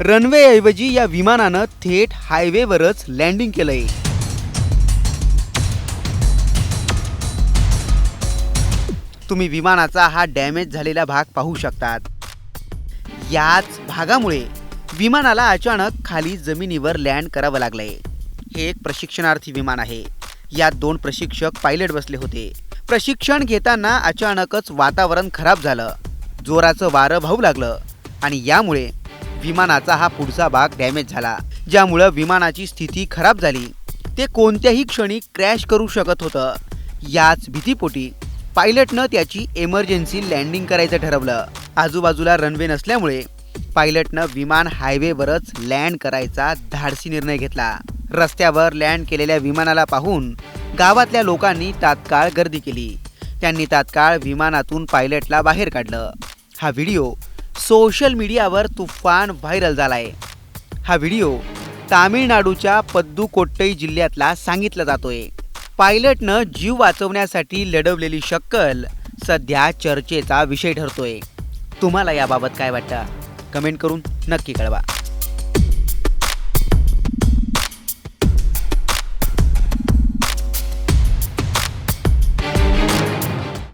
रनवेऐवजी या विमानानं थेट हायवेवरच लँडिंग केलंय. तुम्ही विमानाचा हा डॅमेज झालेला भाग पाहू शकतात. याच भागामुळे विमानाला अचानक खाली जमिनीवर लँड करावं लागलंय. हे एक प्रशिक्षणार्थी विमान आहे. यात दोन प्रशिक्षक पायलट बसले होते. प्रशिक्षण घेताना अचानकच वातावरण खराब झालं. जोराचं वारं वाहू लागलं आणि यामुळे विमानाचा हा पुढचा भाग डॅमेज झाला ज्यामुळं विमानाची स्थिती खराब झाली. ते कोणत्याही क्षणी क्रॅश करू शकत होतं. याच भीतीपोटी पायलटनं त्याची एमर्जन्सी लँडिंग करायचं ठरवलं. आजूबाजूला रनवे नसल्यामुळे पायलटनं विमान हायवेवरच लँड करायचा धाडसी निर्णय घेतला. रस्त्यावर लँड केलेल्या विमानाला पाहून गावातल्या लोकांनी तात्काळ गर्दी केली. त्यांनी तात्काळ विमानातून पायलटला बाहेर काढलं. हा व्हिडिओ सोशल मीडियावर तुफान व्हायरल झाला आहे हा व्हिडिओ तामिळनाडूच्या पद्दुकोट्टई जिल्ह्यातला सांगितला जातोय. पायलटनं जीव वाचवण्यासाठी लढवलेली शक्कल सध्या चर्चेचा विषय ठरतोय. तुम्हाला याबाबत काय वाटतं? कमेंट करून नक्की कळवा.